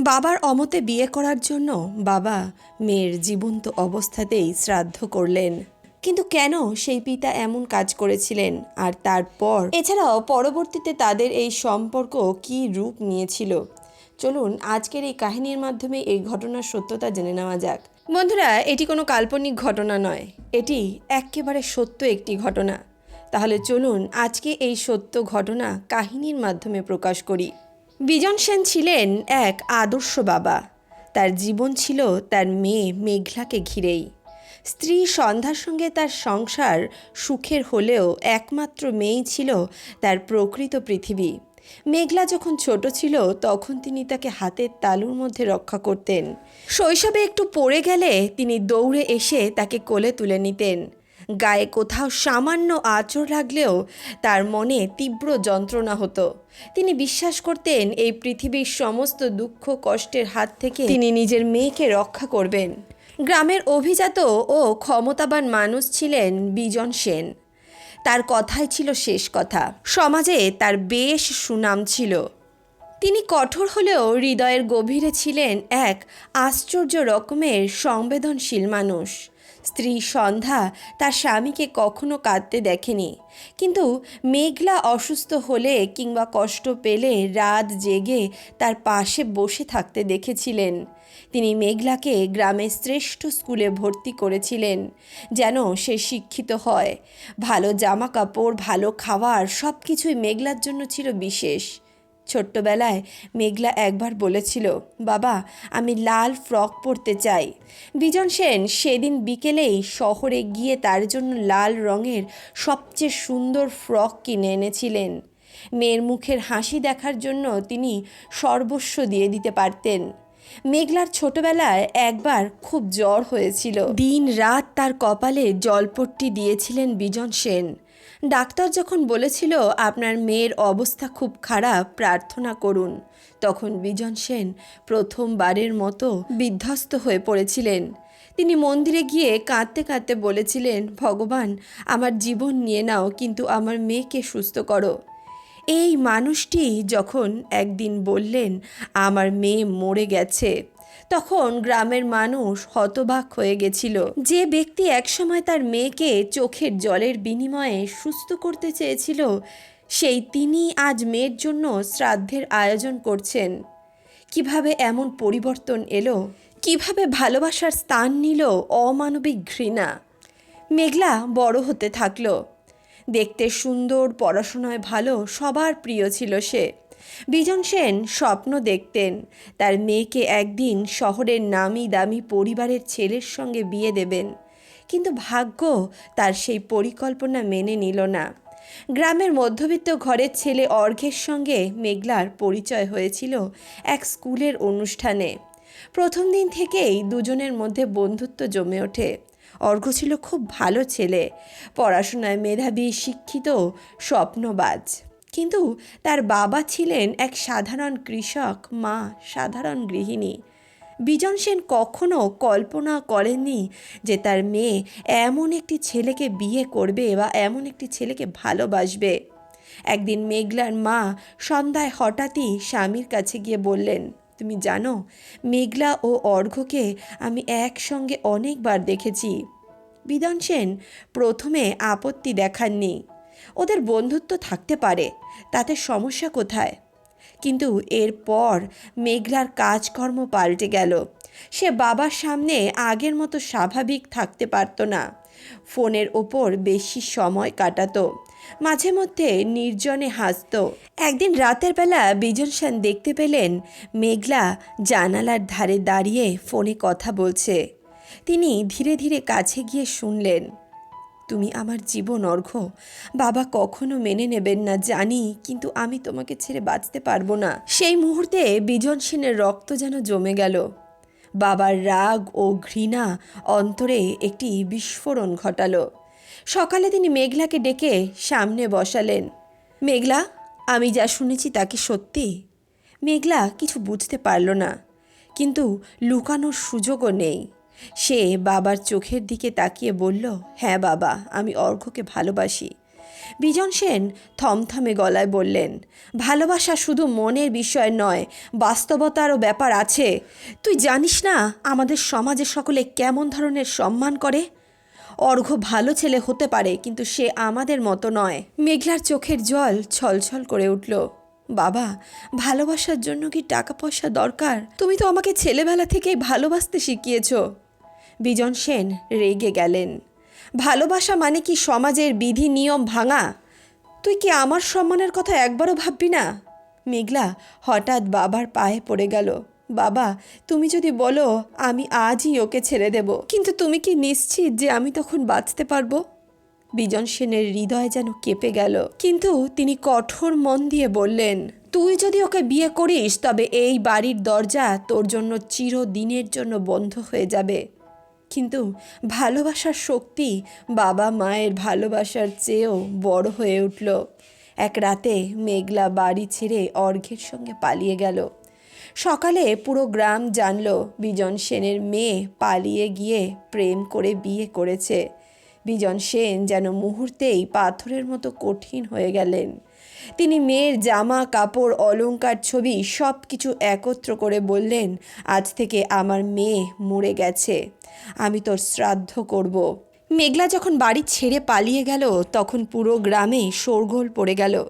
বাবার অমতে বিয়ে করার জন্য বাবা মেয়ের জীবন্ত অবস্থাতেই শ্রাদ্ধ করলেন। কিন্তু কেন সেই পিতা এমন কাজ করেছিলেন? আর তারপর? এছাড়াও পরবর্তীতে তাদের এই সম্পর্ক কী রূপ নিয়েছিল? চলুন আজকের এই কাহিনীর মাধ্যমে এই ঘটনার সত্যতা জেনে নেওয়া যাক। বন্ধুরা, এটি কোনো কাল্পনিক ঘটনা নয়। এটি একেবারে সত্য একটি ঘটনা। তাহলে চলুন আজকে এই সত্য ঘটনা কাহিনীর মাধ্যমে প্রকাশ করি। বিজন সেন ছিলেন এক আদর্শ বাবা। তার জীবন ছিল তার মেয়ে মেঘলাকে ঘিরেই। স্ত্রী সন্ধ্যার সঙ্গে তার সংসার সুখের হলেও একমাত্র মেয়েই ছিল তার প্রকৃত পৃথিবী। মেঘলা যখন ছোট ছিল, তখন তিনি তাকে হাতের তালুর মধ্যে রক্ষা করতেন। শৈশবে একটু পড়ে গেলে তিনি দৌড়ে এসে তাকে কোলে তুলে নিতেন। গায়ে কোথাও সামান্য আঁচড় লাগলেও তার মনে তীব্র যন্ত্রণা হতো। তিনি বিশ্বাস করতেন এই পৃথিবীর সমস্ত দুঃখ কষ্টের হাত থেকে তিনি নিজের মেয়েকে রক্ষা করবেন। গ্রামের অভিজাত ও ক্ষমতাবান মানুষ ছিলেন বিজন সেন। তার কথাই ছিল শেষ কথা। সমাজে তার বেশ সুনাম ছিল। তিনি কঠোর হলেও হৃদয়ের গভীরে ছিলেন এক আশ্চর্য রকমের সংবেদনশীল মানুষ। স্ত্রী সন্ধ্যা তার স্বামীকে কখনো কাঁদতে দেখেনি। কিন্তু মেঘলা অসুস্থ হলে কিংবা কষ্ট পেলে রাত জেগে তার পাশে বসে থাকতে দেখেছিলেন। তিনি মেঘলাকে গ্রামের শ্রেষ্ঠ স্কুলে ভর্তি করেছিলেন, যেন সে শিক্ষিত হয়। ভালো জামা কাপড় ভালো খাবার সব কিছুই মেঘলার জন্য ছিল বিশেষ। ছোট্টবেলায় মেঘলা একবার বলেছিল, বাবা, আমি লাল ফ্রক পরতে চাই। বিজন সেন সেদিন বিকেলেই শহরে গিয়ে তার জন্য লাল রঙের সবচেয়ে সুন্দর ফ্রক কিনে এনেছিলেন। মেয়ের মুখের হাসি দেখার জন্য তিনি সর্বস্ব দিয়ে দিতে পারতেন। মেঘলার ছোটবেলায় একবার খুব জ্বর হয়েছিল। দিন রাত তার কপালে জলপট্টি দিয়েছিলেন বিজন সেন। ডাক্তার যখন বলেছিল আপনার মেয়ের অবস্থা খুব খারাপ, প্রার্থনা করুন। তখন বিজন সেন প্রথমবারের মতো বিধ্বস্ত হয়ে পড়েছিলেন। তিনি মন্দিরে গিয়ে কাঁদতে কাঁদতে বলেছিলেন, ভগবান, আমার জীবন নিয়ে নাও, কিন্তু আমার মেয়েকে সুস্থ করো। এই মানুষটি যখন একদিন বললেন, আমার মেয়ে মরে গেছে। তখন গ্রামের মানুষ হতবাক হয়ে গেছিল। যে ব্যক্তি একসময় তার মেয়েকে চোখের জলের বিনিময়ে সুস্থ করতে চেয়েছিল, সেই তিনি আজ মেয়ের জন্য শ্রাদ্ধের আয়োজন করছেন। কীভাবে এমন পরিবর্তন এলো? কীভাবে ভালোবাসার স্থান নিল অমানবিক ঘৃণা? মেঘলা বড় হতে থাকল। দেখতে সুন্দর, পড়াশোনায় ভালো, সবার প্রিয় ছিল সে। বিজন সেন স্বপ্ন দেখতেন। তার মেয়েকে একদিন শহরের নামি দামি পরিবারের ছেলের সঙ্গে বিয়ে দেবেন। কিন্তু ভাগ্য তার সেই পরিকল্পনা মেনে নিল না। গ্রামের মধ্যবিত্ত ঘরের ছেলে অর্ঘের সঙ্গে মেঘলার পরিচয় হয়েছিল এক স্কুলের অনুষ্ঠানে। প্রথম দিন থেকেই দুজনের মধ্যে বন্ধুত্ব জমে ওঠে। অর্ঘ ছিল খুব ভালো ছেলে। পড়াশোনায় মেধাবী, শিক্ষিত, স্বপ্নবাজ। কিন্তু তার বাবা ছিলেন এক সাধারণ কৃষক, মা সাধারণ গৃহিণী। বিজন সেন কখনো কল্পনা করেননি যে তার মেয়ে এমন একটি ছেলেকে বিয়ে করবে বা এমন একটি ছেলেকে ভালোবাসবে। একদিন মেঘলার মা সন্ধ্যায় হঠাৎই স্বামীর কাছে গিয়ে বললেন, তুমি জানো, মেঘলা ও অর্ঘ্যকে আমি একসঙ্গে অনেকবার দেখেছি। বিধান সেন প্রথমে আপত্তি দেখাননি। ওদের বন্ধুত্ব থাকতে পারে, তাতে সমস্যা কোথায়? কিন্তু এরপর মেঘলার কাজকর্ম পাল্টে গেল। সে বাবার সামনে আগের মতো স্বাভাবিক থাকতে পারত না। ফোনের ওপর বেশি সময় কাটাতো। মাঝে মধ্যে নির্জনে হাসত। একদিন রাতের বেলা বিজন সেন দেখতে পেলেন মেঘলা জানালার ধারে দাঁড়িয়ে ফোনে কথা বলছে। তিনি ধীরে ধীরে কাছে গিয়ে শুনলেন। তুমি আমার জীবন অর্ঘ বাবা কখনো মেনে নেবেন না, জানি, কিন্তু আমি তোমাকে ছেড়ে বাঁচতে পারব না। সেই মুহূর্তে বিজন সেনের রক্ত যেন জমে গেল। বাবার রাগ ও ঘৃণা অন্তরে একটি বিস্ফোরণ ঘটালো। সকালে তিনি মেঘলাকে ডেকে সামনে বসালেন। মেঘলা, আমি যা শুনেছি তা কি সত্যি? মেঘলা কিছু বুঝতে পারল না, কিন্তু লুকানোর সুযোগও নেই। সে বাবার চোখের দিকে তাকিয়ে বলল হ্যাঁ বাবা, আমি অর্ঘ্যকে ভালোবাসি। বিজন সেন থমথমে গলায় বললেন, ভালোবাসা শুধু মনের বিষয় নয়, বাস্তবতারও ব্যাপার আছে। তুই জানিস না, আমাদের সমাজে সকলে কেমন ধরনের সম্মান করে? অর্ঘ্য ভালো ছেলে হতে পারে, কিন্তু সে আমাদের মতো নয়। মেঘলার চোখের জল ছলছল করে উঠল, বাবা, ভালোবাসার জন্য কি টাকা পয়সা দরকার? তুমি তো আমাকে ছেলেবেলা থেকেই ভালোবাসতে শিখিয়েছ। বিজন সেন রেগে গেলেন। ভালোবাসা মানে কি সমাজের বিধি, নিয়ম ভাঙা? তুই কি আমার সম্মানের কথা একবারও ভাববি না? মেঘলা হঠাৎ বাবার পায়ে পড়ে গেল। বাবা, তুমি যদি বলো, আমি আজই ওকে ছেড়ে দেব। কিন্তু তুমি কি নিশ্চিত যে আমি তখন বাঁচতে পারব? বিজন সেনের হৃদয় যেন কেঁপে গেল। কিন্তু তিনি কঠোর মন দিয়ে বললেন, তুই যদি ওকে বিয়ে করিস, তবে এই বাড়ির দরজা তোর জন্য চিরদিনের জন্য বন্ধ হয়ে যাবে। কিন্তু ভালোবাসার শক্তি বাবা মায়ের ভালোবাসার চেয়েও বড় হয়ে উঠল। এক রাতে মেঘলা বাড়ি ছেড়ে অর্ঘের সঙ্গে পালিয়ে গেল। সকালে পুরো গ্রাম জানল বিজন সেনের মেয়ে পালিয়ে গিয়ে প্রেম করে বিয়ে করেছে। বিজন সেন যেন মুহূর্তেই পাথরের মতো কঠিন হয়ে গেলেন। তিনি মেয়ের জামা, কাপড়, অলংকার, ছবি সব কিছু একত্র করে বললেন, আজ থেকে আমার মেয়ে মরে গেছে, আমি তোর শ্রাদ্ধ করব। মেঘলা যখন বাড়ি ছেড়ে পালিয়ে গেল, তখন পুরো গ্রামে শোরগোল পড়ে গেল।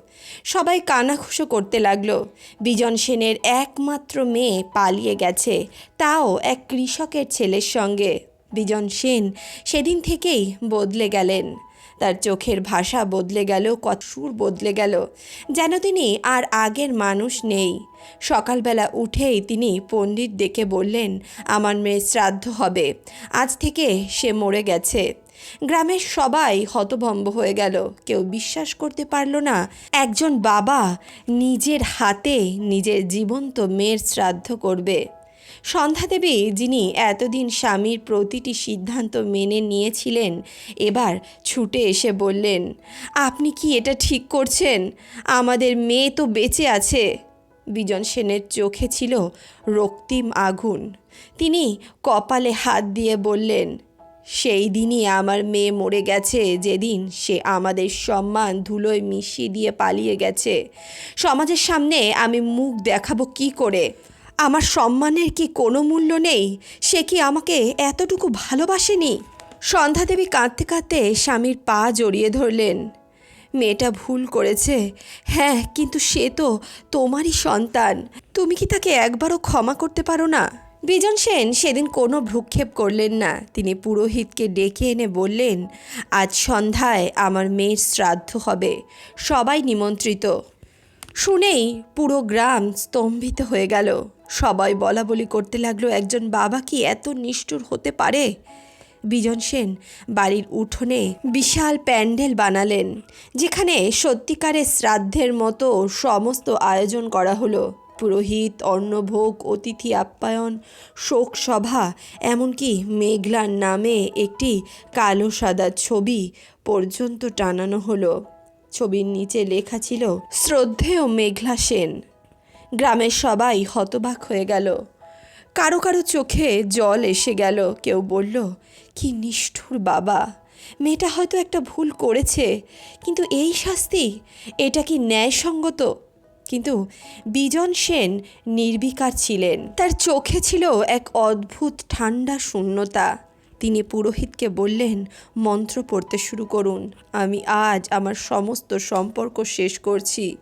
সবাই কানাঘুষো করতে লাগল। বিজন সেনের একমাত্র মেয়ে পালিয়ে গেছে, তাও এক কৃষকের ছেলের সঙ্গে। বিজন সেন সেদিন থেকেই বদলে গেলেন। তার চোখের ভাষা বদলে গেল, কত সুর বদলে গেল, যেন তিনি আর আগের মানুষ নেই। সকালবেলা উঠেই তিনি পণ্ডিত ডেকে বললেন, আমার মেয়ে শ্রাদ্ধ হবে, আজ থেকে সে মরে গেছে। গ্রামের সবাই হতভম্ব হয়ে গেল, কেউ বিশ্বাস করতে পারল না, একজন বাবা নিজের হাতে নিজের জীবন্ত মেয়ের শ্রাদ্ধ করবে। সন্ধ্যাদেবী যিনি এতদিন স্বামীর প্রতিটি সিদ্ধান্ত মেনে নিয়েছিলেন, এবার ছুটে এসে বললেন, আপনি কি এটা ঠিক করছেন? আমাদের মেয়ে তো বেঁচে আছে। বিজন সেনের চোখে ছিল রক্তিম আগুন। তিনি কপালে হাত দিয়ে বললেন, সেই দিনই আমার মেয়ে মরে গেছে, যেদিন সে আমাদের সম্মান ধুলোয় মিশিয়ে দিয়ে পালিয়ে গেছে। সমাজের সামনে আমি মুখ দেখাবো কি করে? আমার সম্মানের কি কোনো মূল্য নেই? সে কি আমাকে এতটুকু ভালোবাসেনি? সন্ধ্যাদেবী কাঁদতে কাঁদতে স্বামীর পা জড়িয়ে ধরলেন। মেয়েটা ভুল করেছে। হ্যাঁ কিন্তু সে তো তোমারই সন্তান। তুমি কি তাকে একবারও ক্ষমা করতে পারো না? বিজন সেন সেদিন কোনো ভ্রুক্ষেপ করলেন না। তিনি পুরোহিতকে ডেকে এনে বললেন, আজ সন্ধ্যায় আমার মেয়ের শ্রাদ্ধ হবে। সবাই নিমন্ত্রিত। শুনেই পুরো গ্রাম স্তম্ভিত হয়ে গেল। সবাই বলা বলি করতে লাগল, একজন বাবা কি এত নিষ্ঠুর হতে পারে? বিজন সেন বাড়ির উঠোনে বিশাল প্যান্ডেল বানালেন, যেখানে সত্যিকারের শ্রাদ্ধের মতো সমস্ত আয়োজন করা হলো। পুরোহিত, অন্নভোগ, অতিথি আপ্যায়ন শোক সভা এমনকি মেঘলার নামে একটি কালো সাদা ছবি পর্যন্ত টানানো হলো। ছবির নিচে লেখা ছিল, শ্রদ্ধেয় মেঘলা সেন। গ্রামের সবাই হতবাক হয়ে গেল। কারও কারও চোখে জল এসে গেল। কেউ বলল, কি নিষ্ঠুর বাবা। মেয়েটা হয়তো একটা ভুল করেছে, কিন্তু এই শাস্তি, এটা কি ন্যায়সঙ্গত? কিন্তু বিজন সেন নির্বিকার ছিলেন। তার চোখে ছিল এক অদ্ভুত ঠান্ডা শূন্যতা। তিনি পুরোহিতকে বললেন, মন্ত্র পড়তে শুরু করুন। আমি আজ আমার সমস্ত সম্পর্ক শেষ করছি।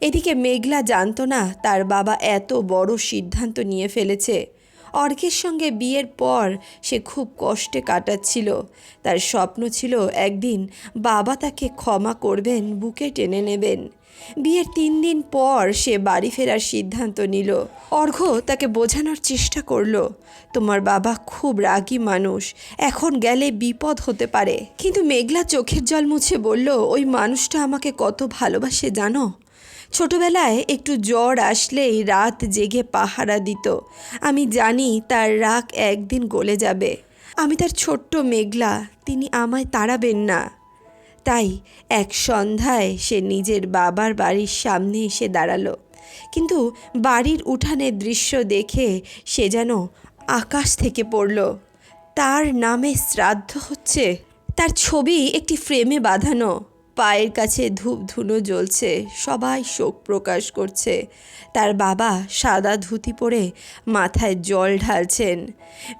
এদিকে মেঘলা জানতো না তার বাবা এত বড় সিদ্ধান্ত নিয়ে ফেলেছে। অর্ঘের সঙ্গে বিয়ের পর সে খুব কষ্টে কাটাচ্ছিল। তার স্বপ্ন ছিল একদিন বাবা তাকে ক্ষমা করবেন, বুকে টেনে নেবেন। বিয়ের তিন দিন পর সে বাড়ি ফেরার সিদ্ধান্ত নিল। অর্ঘ্য তাকে বোঝানোর চেষ্টা করল, তোমার বাবা খুব রাগী মানুষ, এখন গেলে বিপদ হতে পারে। কিন্তু মেঘলা চোখের জল মুছে বলল, ওই মানুষটা আমাকে কত ভালোবাসে জানো? ছোটবেলায় একটু জ্বর আসলেই রাত জেগে পাহারা দিত। আমি জানি তার রাগ একদিন গলে যাবে। আমি তার ছোট্ট মেঘলা, তিনি আমায় তাড়াবেন না। তাই এক সন্ধ্যায় সে নিজের বাবার বাড়ির সামনে এসে দাঁড়াল। কিন্তু বাড়ির উঠানের দৃশ্য দেখে সে যেন আকাশ থেকে পড়ল। তার নামে শ্রাদ্ধ হচ্ছে। তার ছবি একটি ফ্রেমে বাঁধানো। পায়ের কাছে ধূপ ধুনো জ্বলছে, সবাই শোক প্রকাশ করছে। তার বাবা সাদা ধুতি পরে মাথায় জল ঢালছেন।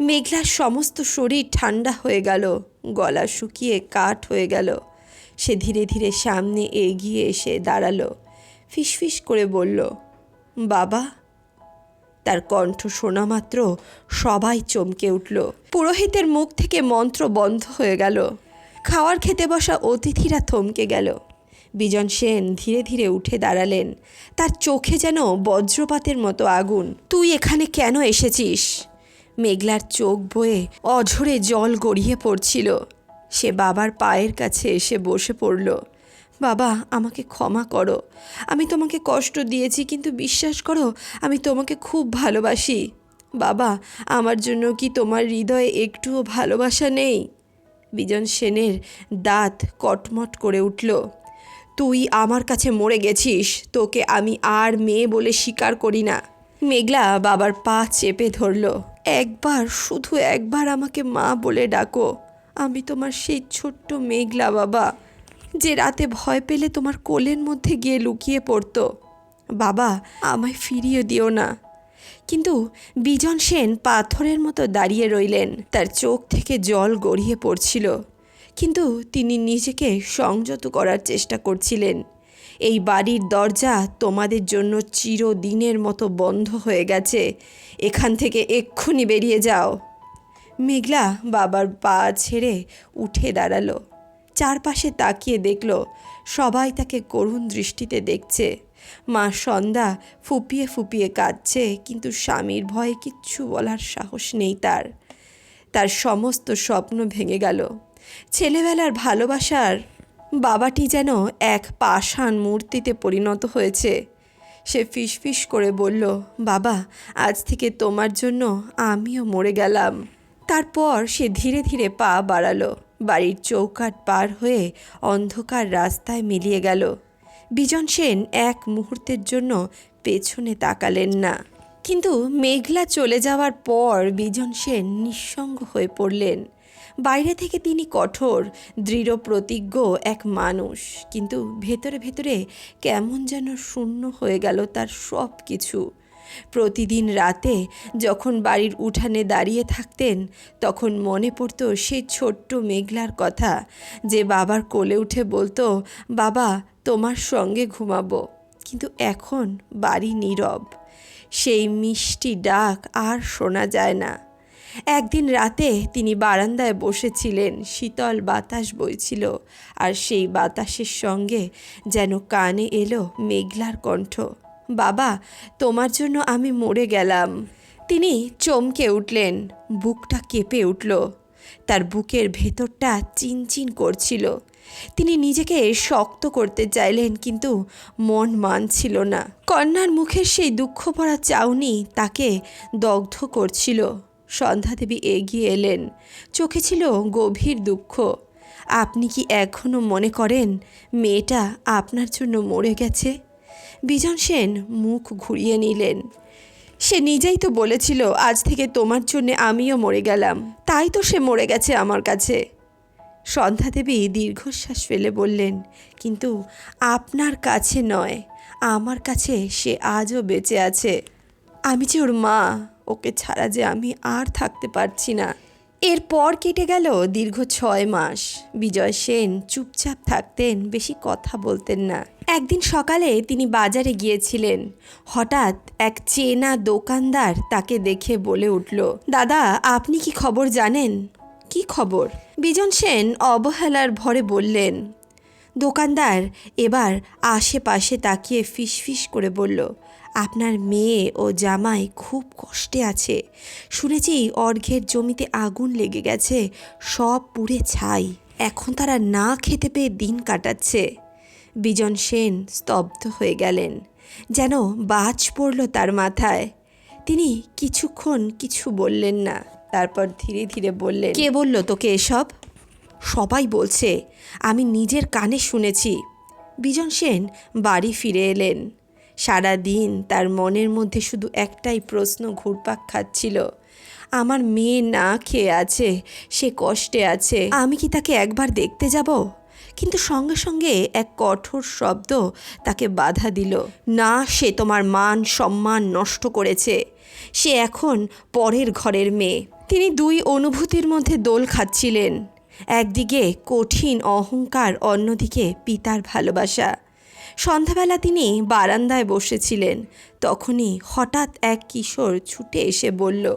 মেঘলার সমস্ত শরীর ঠান্ডা হয়ে গেল, গলা শুকিয়ে কাঠ হয়ে গেল। সে ধীরে ধীরে সামনে এগিয়ে এসে দাঁড়াল, ফিসফিস করে বলল, বাবা? তার কণ্ঠ শোনা মাত্র সবাই চমকে উঠল। পুরোহিতের মুখ থেকে মন্ত্র বন্ধ হয়ে গেল। খাওয়ার খেতে বসা অতিথিরা থমকে গেল। বিজন সেন ধীরে ধীরে উঠে দাঁড়ালেন। তার চোখে যেন বজ্রপাতের মতো আগুন। তুই এখানে কেন এসেছিস? মেঘলার চোখ বয়ে অঝরে জল গড়িয়ে পড়ছিল। সে বাবার পায়ের কাছে এসে বসে পড়ল। বাবা, আমাকে ক্ষমা করো। আমি তোমাকে কষ্ট দিয়েছি, কিন্তু বিশ্বাস করো, আমি তোমাকে খুব ভালোবাসি। বাবা, আমার জন্য কি তোমার হৃদয়ে একটুও ভালোবাসা নেই? বিজন সেনের দাঁত কটমট করে উঠল। তুই আমার কাছে মরে গেছিস, তোকে আমি আর মেয়ে বলে স্বীকার করি না। মেঘলা বাবার পা চেপে ধরল। একবার, শুধু একবার আমাকে মা বলে ডাকো। আমি তোমার সেই ছোট্ট মেঘলা বাবা, যে রাতে ভয় পেলে তোমার কোলের মধ্যে গিয়ে লুকিয়ে পড়তো। বাবা, আমায় ফিরিয়ে দিও না। কিন্তু বিজন সেন পাথরের মতো দাঁড়িয়ে রইলেন। তার চোখ থেকে জল গড়িয়ে পড়ছিল। কিন্তু তিনি নিজেকে সংযত করার চেষ্টা করছিলেন। এই বাড়ির দরজা তোমাদের জন্য চিরদিনের মতো বন্ধ হয়ে গেছে। এখান থেকে এক্ষুনি বেরিয়ে যাও। মেঘলা বাবার পা ছেড়ে উঠে দাঁড়াল। চারপাশে তাকিয়ে দেখল, সবাই তাকে করুণ দৃষ্টিতে দেখছে। মা সন্ধ্যা ফুপিয়ে ফুপিয়ে কাঁদছে, কিন্তু স্বামীর ভয়ে কিচ্ছু বলার সাহস নেই তার। তার সমস্ত স্বপ্ন ভেঙে গেল। ছেলেবেলার ভালোবাসার বাবাটি যেন এক পাষাণ মূর্তিতে পরিণত হয়েছে। সে ফিসফিস করে বলল, বাবা, আজ থেকে তোমার জন্য আমিও মরে গেলাম। তারপর সে ধীরে ধীরে পা বাড়ালো। বাড়ির চৌকাট পার হয়ে অন্ধকার রাস্তায় মিলিয়ে গেল। বিজন সেন এক মুহূর্তের জন্য পেছনে তাকালেন না। কিন্তু মেঘলা চলে যাওয়ার পর বিজন সেন নিঃসঙ্গ হয়ে পড়লেন। বাইরে থেকে তিনি কঠোর, দৃঢ়, প্রতিজ্ঞ এক মানুষ। কিন্তু ভেতরে ভেতরে কেমন যেন শূন্য হয়ে গেল তার সব কিছু প্রতিদিন রাতে যখন বাড়ির উঠানে দাঁড়িয়ে থাকতেন, তখন মনে পড়তো সেই ছোট্ট মেঘলার কথা যে বাবার কোলে উঠে বলতো, বাবা তোমার সঙ্গে ঘুমাবো। কিন্তু এখন বাড়ি নীরব। সেই মিষ্টি ডাক আর শোনা যায় না। একদিন রাতে তিনি বারান্দায় বসেছিলেন, শীতল বাতাস বইছিল, আর সেই বাতাসের সঙ্গে যেন কানে এলো মেঘলার কণ্ঠ, বাবা, তোমার জন্য আমি মরে গেলাম। তিনি চমকে উঠলেন, বুকটা কেঁপে উঠল। তার বুকের ভেতরটা চিনচিন করছিল। তিনি নিজেকে শক্ত করতে চাইলেন, কিন্তু মন মানছিল না। কন্যার মুখের সেই দুঃখ ভরা চাউনি তাকে দগ্ধ করছিল। সন্ধ্যাদেবী এগিয়ে এলেন। চোখে ছিল গভীর দুঃখ। আপনি কি এখনও মনে করেন মেয়েটা আপনার জন্য মরে গেছে? বিজন সেন মুখ ঘুরিয়ে নিলেন। সে নিজেই তো বলেছিল, আজ থেকে তোমার জন্যে আমিও মরে গেলাম। তাই তো সে মরে গেছে আমার কাছে। সন্ধ্যাদেবী দীর্ঘশ্বাস ফেলে বললেন, কিন্তু আপনার কাছে নয়, আমার কাছে সে আজও বেঁচে আছে। আমি যে ওর মা, ওকে ছাড়া যে আমি আর থাকতে পারছি না। এরপর কেটে গেল দীর্ঘ ছয় মাস। বিজয় সেন চুপচাপ থাকতেন, বেশি কথা বলতেন না। একদিন সকালে তিনি বাজারে গিয়েছিলেন। হঠাৎ এক চেনা দোকানদার তাকে দেখে বলে উঠল, দাদা, আপনি কি খবর জানেন? কি খবর? বিজন সেন অবহেলার ভরে বললেন, দোকানদার এবার আশেপাশে তাকিয়ে ফিসফিস করে বলল, আপনার মেয়ে ও জামাই খুব কষ্টে আছে। শুনেছি অর্ঘের জমিতে আগুন লেগে গেছে, সব পুড়ে ছাই। এখন তারা না খেতে পেয়ে দিন কাটাচ্ছে। বিজন সেন স্তব্ধ হয়ে গেলেন, যেন বাজ পড়ল তার মাথায়। তিনি কিছুক্ষণ কিছু বললেন না। তারপর ধীরে ধীরে বললেন কে বলল তোকে এসব? সবাই বলছে আমি নিজের কানে শুনেছি। বিজন সেন বাড়ি ফিরে এলেন। সারা দিন তার মনের মধ্যে শুধু একটাই প্রশ্ন ঘুরপাক খাচ্ছিল। আমার মেয়ে না খেয়ে আছে সে কষ্টে আছে আমি কি তাকে একবার দেখতে যাব? কিন্তু সঙ্গে সঙ্গে এক কঠোর শব্দ তাকে বাধা দিল। না সে তোমার মান সম্মান নষ্ট করেছে। সে এখন পরের ঘরের মেয়ে। তিনি দুই অনুভূতির মধ্যে দোল খাচ্ছিলেন। একদিকে কঠিন অহংকার, অন্যদিকে পিতার ভালোবাসা। সন্ধ্যাবেলা তিনি বারান্দায় বসেছিলেন। তখনই হঠাৎ এক কিশোর ছুটে এসে বলল,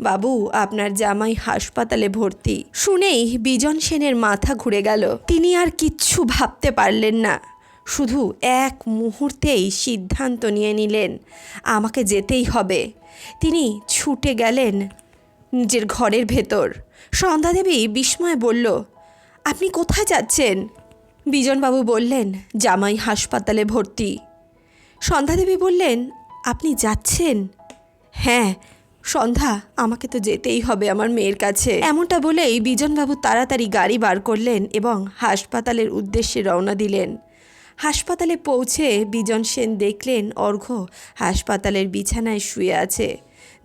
বাবু, আপনার জামাই হাসপাতালে ভর্তি। শুনেই বিজন সেনের মাথা ঘুরে গেল। তিনি আর কিচ্ছু ভাবতে পারলেন না। শুধু এক মুহূর্তেই সিদ্ধান্ত নিয়ে নিলেন, আমাকে যেতেই হবে। তিনি ছুটে গেলেন নিজের ঘরের ভেতর। সন্ধ্যাদেবী বিস্ময়ে বলল, আপনি কোথায় যাচ্ছেন? বিজনবাবু বললেন, জামাই হাসপাতালে ভর্তি। সন্ধ্যাদেবী বললেন, আপনি যাচ্ছেন? হ্যাঁ সন্ধ্যা, আমাকে তো যেতেই হবে আমার মেয়ের কাছে। এমনটা বলেই বিজনবাবু তাড়াতাড়ি গাড়ি বার করলেন এবং হাসপাতালের উদ্দেশ্যে রওনা দিলেন। হাসপাতালে পৌঁছে বিজন সেন দেখলেন অর্ঘ্য হাসপাতালের বিছানায় শুয়ে আছে।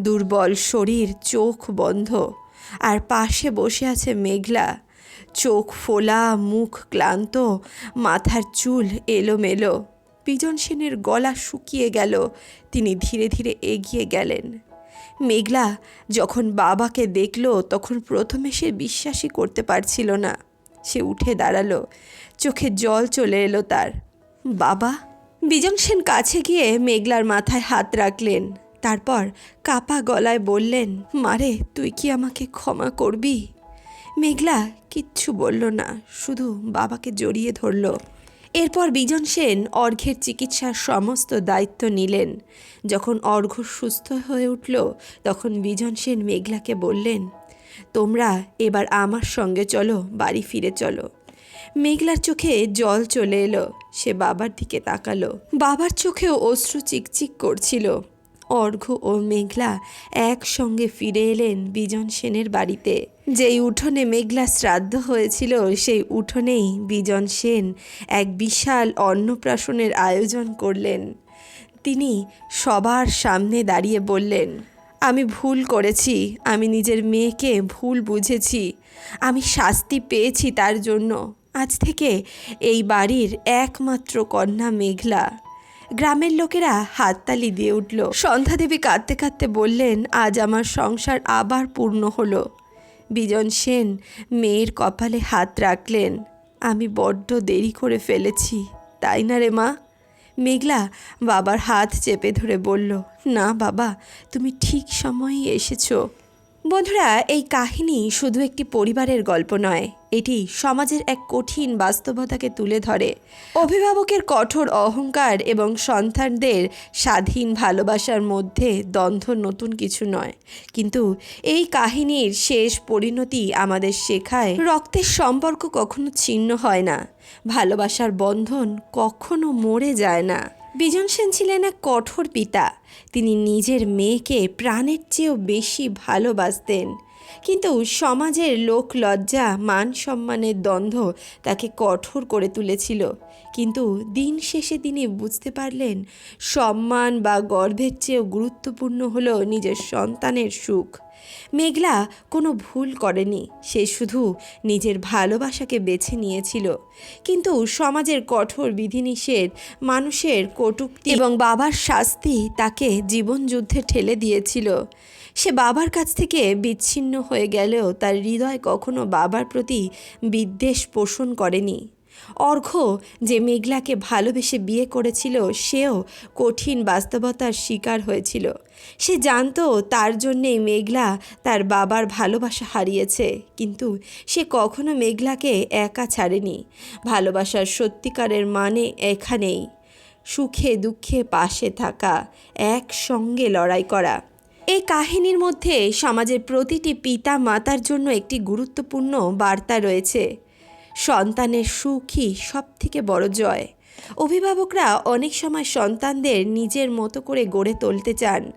দুর্বল শরীর, চোখ বন্ধ। আর পাশে বসে আছে মেঘলা। চোখ ফোলা, মুখ ক্লান্ত, মাথার চুল এলোমেলো। বিজন সেনের গলা শুকিয়ে গেল, তিনি ধীরে ধীরে এগিয়ে গেলেন। মেঘলা যখন বাবাকে দেখল, তখন প্রথমে সে বিশ্বাসই করতে পারছিল না। সে উঠে দাঁড়াল, চোখে জল চলে এলো তার। বাবা? বিজন সেন কাছে গিয়ে মেঘলার মাথায় হাত রাখলেন। তারপর কাপা গলায় বললেন, মারে, তুই কি আমাকে ক্ষমা করবি? মেঘলা কিচ্ছু বলল না, শুধু বাবাকে জড়িয়ে ধরল। এরপর বিজন সেন অর্ঘ্যের চিকিৎসার সমস্ত দায়িত্ব নিলেন। যখন অর্ঘ্য সুস্থ হয়ে উঠল, তখন বিজন সেন মেঘলাকে বললেন, তোমরা এবার আমার সঙ্গে চলো, বাড়ি ফিরে চলো। মেঘলার চোখে জল চলে এলো, সে বাবার দিকে তাকালো। বাবার চোখেও অশ্রু চিকচিক করছিল। অর্ঘ্য ও মেঘলা একসঙ্গে ফিরে এলেন বিজন সেনের বাড়িতে। যেই উঠোনে মেঘলা শ্রাদ্ধ হয়েছিল, সেই উঠোনেই বিজন সেন এক বিশাল অন্নপ্রাশনের আয়োজন করলেন। তিনি সবার সামনে দাঁড়িয়ে বললেন, আমি ভুল করেছি, আমি নিজের মেয়েকে ভুল বুঝেছি, আমি শাস্তি পেয়েছি তার জন্য। আজ থেকে এই বাড়ির একমাত্র কন্যা মেঘলা। গ্রামের লোকেরা হাততালি দিয়ে উঠল। সন্ধ্যাদেবী কাঁদতে কাঁদতে বললেন, আজ আমার সংসার আবার পূর্ণ হলো। বিজন সেন মেয়ের কপালে হাত রাখলেন, আমি বড্ড দেরি করে ফেলেছি, তাই না রে মা? মেঘলা বাবার হাত চেপে ধরে বলল, না বাবা, তুমি ঠিক সময়েই এসেছ। বন্ধুরা, এই কাহিনী শুধু একটি পরিবারের গল্প নয়, এটি সমাজের এক কঠিন বাস্তবতাকে তুলে ধরে। অভিভাবকের কঠোর অহংকার এবং সন্তানদের স্বাধীন ভালোবাসার মধ্যে দ্বন্দ্ব নতুন কিছু নয়। কিন্তু এই কাহিনীর শেষ পরিণতি আমাদের শেখায়, রক্তের সম্পর্ক কখনো ছিন্ন হয় না, ভালোবাসার বন্ধন কখনো মরে যায় না। বিজন সেন ছিলেন এক কঠোর পিতা। তিনি নিজের মেয়েকে প্রাণের চেয়েও বেশি ভালোবাসতেন। কিন্তু সমাজের লোক লজ্জা, মান সম্মানের দ্বন্দ্ব তাকে কঠোর করে তুলেছিল। কিন্তু দিন শেষে তিনি বুঝতে পারলেন, সম্মান বা গর্ভের চেয়েও গুরুত্বপূর্ণ হলো নিজের সন্তানের সুখ। মেঘলা কোনো ভুল করেনি। সে শুধু নিজের ভালোবাসাকে বেছে নিয়েছিল। কিন্তু সমাজের কঠোর বিধিনিষেধ, মানুষের কটূক্তি এবং বাবার শাস্তি তাকে জীবনযুদ্ধে ঠেলে দিয়েছিল। সে বাবার কাছ থেকে বিচ্ছিন্ন হয়ে গেলেও তার হৃদয় কখনো বাবার প্রতি বিদ্বেষ পোষণ করেনি। অর্ঘ্য যে মেঘলাকে ভালোবেসে বিয়ে করেছিল, সেও কঠিন বাস্তবতার শিকার হয়েছিল। সে জানতো তার জন্যেই মেঘলা তার বাবার ভালোবাসা হারিয়েছে, কিন্তু সে কখনো মেঘলাকে একা ছাড়েনি। ভালোবাসার সত্যিকারের মানে এখানেই। সুখে দুঃখে পাশে থাকা, একসঙ্গে লড়াই করা। এই কাহিনীর মধ্যে সমাজের প্রতিটি পিতা মাতার জন্য একটি গুরুত্বপূর্ণ বার্তা রয়েছে। সন্তানের সুখই সব থেকে বড় জয়। অভিভাবকরা অনেক সময় সন্তানদের নিজের মতো করে গড়ে তুলতে চান।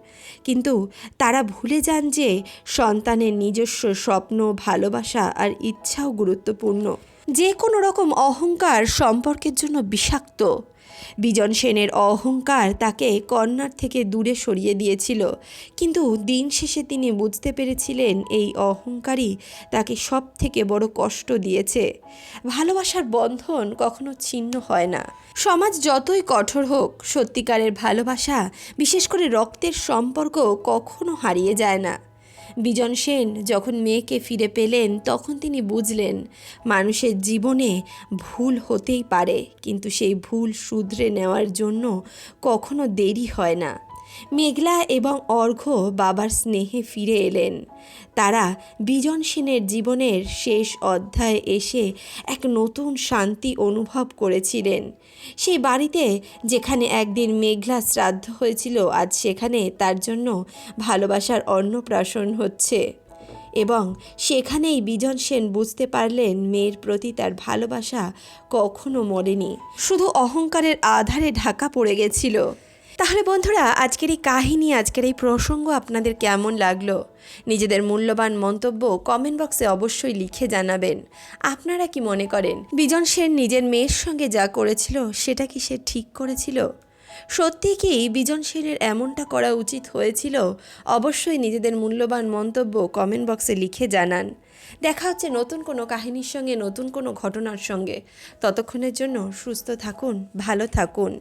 কিন্তু তারা ভুলে যান যে সন্তানের নিজস্ব স্বপ্ন, ভালোবাসা আর ইচ্ছাও গুরুত্বপূর্ণ। যে কোনো রকম অহংকার সম্পর্কের জন্য বিষাক্ত। বিজন সেনের অহংকার তাকে কন্যার থেকে দূরে সরিয়ে দিয়েছিল। কিন্তু দিন শেষে তিনি বুঝতে পেরেছিলেন এই অহংকারই তাকে সব থেকে বড় কষ্ট দিয়েছে। ভালোবাসার বন্ধন কখনো ছিন্ন হয় না। সমাজ যতই কঠোর হোক, সত্যিকারের ভালোবাসা, বিশেষ করে রক্তের সম্পর্ক, কখনো হারিয়ে যায় না। বিজন সেন যখন মেয়েকে ফিরে পেলেন, তখন তিনি বুঝলেন, মানুষের জীবনে ভুল হতেই পারে, কিন্তু সেই ভুল শুধরে নেওয়ার জন্য কখনো দেরি হয় না। মেঘলা এবং অর্ঘ্য বাবার স্নেহে ফিরে এলেন। তারা বিজন সেনের জীবনের শেষ অধ্যায়ে এসে এক নতুন শান্তি অনুভব করেছিলেন। সেই বাড়িতে যেখানে একদিন মেঘলা শ্রাদ্ধ হয়েছিল, আজ সেখানে তার জন্য ভালোবাসার অন্নপ্রাশন হচ্ছে। এবং সেখানেই বিজন সেন বুঝতে পারলেন মেয়ের প্রতি তার ভালোবাসা কখনো মরেনি। শুধু অহংকারের আধারে ঢাকা পড়ে গেছিল। তাহলে বন্ধুরা, আজকের এই কাহিনী, আজকের এই প্রসঙ্গ আপনাদের কেমন লাগল? নিজেদের মূল্যবান মন্তব্য কমেন্ট বক্সে অবশ্যই লিখে জানাবেন। আপনারা কি মনে করেন, বিজন সেন নিজের মেয়ের সঙ্গে যা করেছিল, সেটা কি সে ঠিক করেছিল? সত্যি কি বিজন সেনের এমনটা করা উচিত হয়েছিল? অবশ্যই নিজেদের মূল্যবান মন্তব্য কমেন্ট বক্সে লিখে জানান। দেখা হচ্ছে নতুন কোনো কাহিনীর সঙ্গে, নতুন কোনো ঘটনার সঙ্গে। ততক্ষণের জন্য সুস্থ থাকুন, ভালো থাকুন।